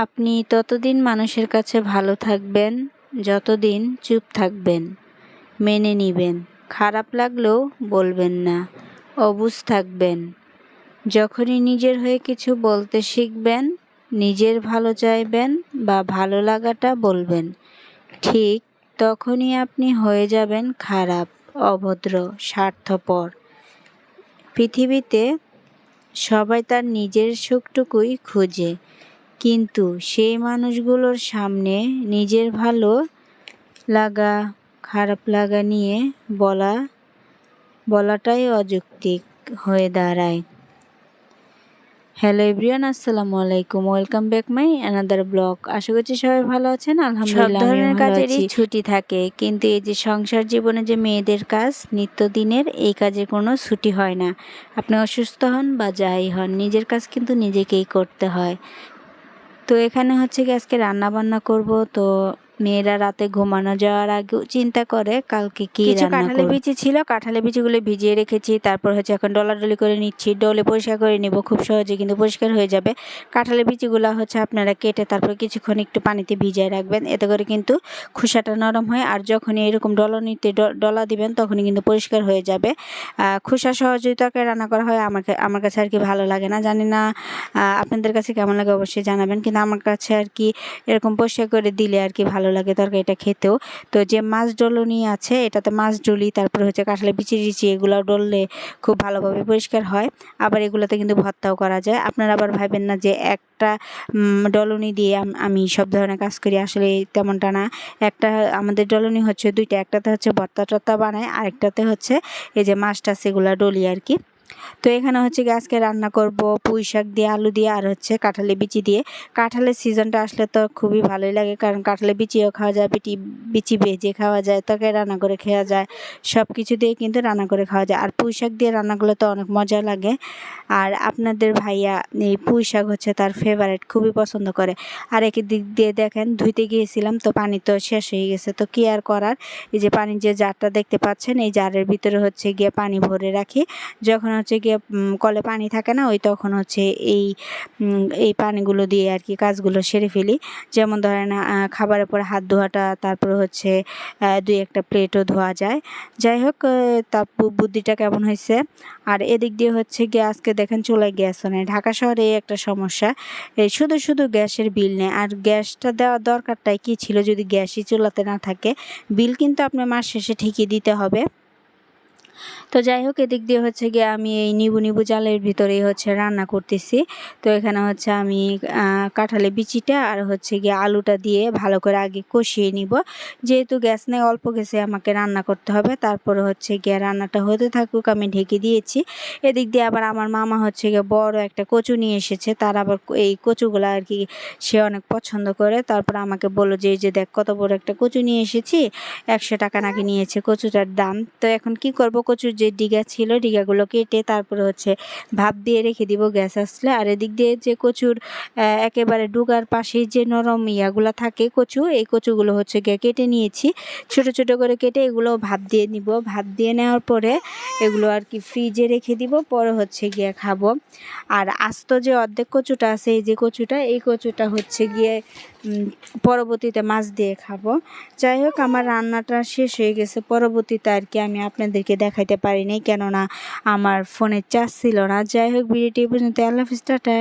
আপনি ততদিন মানুষের কাছে ভালো থাকবেন, যতদিন চুপ থাকবেন। মেনে নিবেন। খারাপ লাগলেও বলবেন না। অবুঝ থাকবেন। যখনই নিজের হয়ে কিছু বলতে শিখবেন, নিজের ভালো চাইবেন বা ভালো লাগাটা বলবেন, ঠিক তখনই আপনি হয়ে যাবেন খারাপ, অভদ্র, স্বার্থপর। পৃথিবীতে সবাই তার নিজের সুখটুকুই খুঁজে। কিন্তু সেই মানুষগুলোর সামনে নিজের ভালো লাগা খারাপ লাগা নিয়ে বলা বলাটাই অযৌক্তিক হয়ে দাঁড়ায়। হ্যালো এভরিওয়ান আসসালামু আলাইকুম। Welcome back my another blog. আশা করছি সবাই ভালো আছেন। আলহামদুলিল্লাহ সব ধরনের কাজেরই ছুটি থাকে কিন্তু এই যে সংসার জীবনে যে মেয়েদের কাজ নিত্যদিনের এই কাজে কোনো ছুটি হয় না। আপনি অসুস্থ হন বা যাই হন নিজের কাজ কিন্তু নিজেকেই করতে হয়। তো এখানে হচ্ছে কি আজকে রান্না বান্না করব তো মেয়েরা রাতে ঘুমানো যাওয়ার আগেও চিন্তা করে কালকে কি কিছু কাঁঠালি বিচি ছিল কাঁঠালি বিচিগুলো ভিজিয়ে রেখেছি তারপর হচ্ছে এখন ডলাডলি করে নিচ্ছি ডলে পরিষ্কার করে নিব খুব সহজে কিন্তু পরিষ্কার হয়ে যাবে। কাঁঠালি বিচিগুলো হচ্ছে আপনারা কেটে তারপর কিছুক্ষণ একটু পানিতে ভিজিয়ে রাখবেন এতে করে কিন্তু খোসাটা নরম হয় আর যখনই এরকম ডলনিতে ডলা দিবেন তখনই কিন্তু পরিষ্কার হয়ে যাবে। খোসা সহজেই তরকারি রান্না করা হয় আমাকে আমার কাছে আর কি ভালো লাগে না জানি না আপনাদের কাছে কেমন লাগে অবশ্যই জানাবেন কিন্তু আমার কাছে আর কি এরকম পরিষ্কার করে দিলে আর কি ভালো ভালো লাগে তরকারিটা খেতেও। তো যে মাছ ডলনি আছে, এটাতে মাছ ডলি, তারপরে হচ্ছে কাঁঠালে বিচি টিচি এগুলো ডললে খুব ভালোভাবে পরিষ্কার হয়। আবার এগুলোতে কিন্তু ভর্তাও করা যায়। আপনারা আবার ভাবেন না যে একটা ডলনি দিয়ে আমি সব ধরনের কাজ করি, আসলে তেমনটা না। একটা আমাদের ডলনি হচ্ছে দুইটা, একটাতে হচ্ছে ভর্তা টর্তা বানায়, আরেকটাতে হচ্ছে এই যে মাছ টাছ এগুলো ডলি আর কি। তো এখানে হচ্ছে আজকে রান্না করব পুঁই শাক দিয়ে, আলু দিয়ে আর হচ্ছে কাঁঠালে বিচি দিয়ে। কাঁঠালের সিজনটা আসলে তো খুবই ভালোই লাগে, কারণ কাঁঠালে বিচিও খাওয়া যায়, বিটি, বিচি ভেজে খাওয়া যায় তরকারি রান্না করে খাওয়া যায় সব কিছু দিয়ে কিন্তু রান্না করে খাওয়া যায়। আর পুঁই শাক দিয়ে রান্না করলে তো অনেক মজা লাগে। আর আপনাদের ভাইয়া এই পুঁই শাক হচ্ছে তার ফেভারেট খুবই পছন্দ করে। আর একে দিক দিয়ে দেখেন, ধুইতে গিয়েছিলাম তো পানি তো শেষ হয়ে গেছে। তো কি আর করার? এই যে পানির যে জারটা দেখতে পাচ্ছেন, এই জারের ভিতরে হচ্ছে গিয়ে পানি ভরে রাখি। যখন হচ্ছে গিয়ে কলে পানি থাকে না, ওই তখন হচ্ছে এই এই পানিগুলো দিয়ে আর কি কাজগুলো সেরে ফেলি। যেমন ধরেন খাবারের পর হাত ধোয়াটা, তারপরে হচ্ছে দুই একটা প্লেটও ধোয়া যায়। যাই হোক তা বুদ্ধিটা কেমন হয়েছে? আর এদিক দিয়ে হচ্ছে গিয়ে আজকে দেখেন চুলায় গ্যাস নেই। ঢাকা শহরে একটা সমস্যা। এই শুধু শুধু গ্যাসের বিল নেই। আর গ্যাসটা দেওয়ার দরকারটাই কী ছিল? যদি গ্যাসই চুলাতে না থাকে, বিল কিন্তু আপনার মাস শেষে ঠিকই দিতে হবে। তো যাই হোক, এদিক দিয়ে হচ্ছে গিয়ে আমি এই নিবু নিবু জালের ভিতরেই হচ্ছে রান্না করতেছি। তো এখানে হচ্ছে আমি কাঁঠালে বিচিটা আর হচ্ছে গিয়ে আলুটা দিয়ে ভালো করে আগে কষিয়ে নিব। যেহেতু গ্যাস নেই, অল্প গ্যাসে আমাকে রান্না করতে হবে। তারপরে হচ্ছে গিয়ে রান্নাটা হতে থাকুক, আমি ঢেকে দিয়েছি। এদিক দিয়ে আবার আমার মামা হচ্ছে গিয়ে বড় একটা কচু নিয়ে এসেছে। তার আবার এই কচুগুলো আর কি সে অনেক পছন্দ করে। তারপর আমাকে বলল যে, এই যে দেখ, কত বড় একটা কচু নিয়ে এসেছি, একশো টাকা নাকি নিয়েছে কচুটার দাম। তো এখন কি করব? কচুর যে ডিগা ছিল, ডিগাগুলো কেটে তারপরে হচ্ছে ভাপ দিয়ে রেখে দিব গ্যাস আসলে। আর এদিক দিয়ে যে কচুর একেবারে ডুগার পাশেই যে নরম ইয়াগুলো থাকে কচু, এই কচুগুলো হচ্ছে গিয়ে কেটে নিয়েছি। ছোট ছোট করে কেটে এগুলো ভাপ দিয়ে নিব। ভাপ দিয়ে নেওয়ার পরে এগুলো আর কি ফ্রিজে রেখে দিব, পরে হচ্ছে গিয়ে খাব। আর আস্ত যে অর্ধেক কচুটা আছে, এই যে কচুটা, এই কচুটা হচ্ছে গিয়ে পরবর্তীতে মাছ দিয়ে খাব। যাই হোক, আমার রান্নাটা শেষ হয়ে গেছে। পরবর্তীতে আর কি আমি আপনাদেরকে দেখাইতে পারিনি, কেননা আমার ফোনে চার্জ ছিল না। যাই হোক, ভিডিওটি পর্যন্ত। আল্লাহ হাফিজ, টাটা।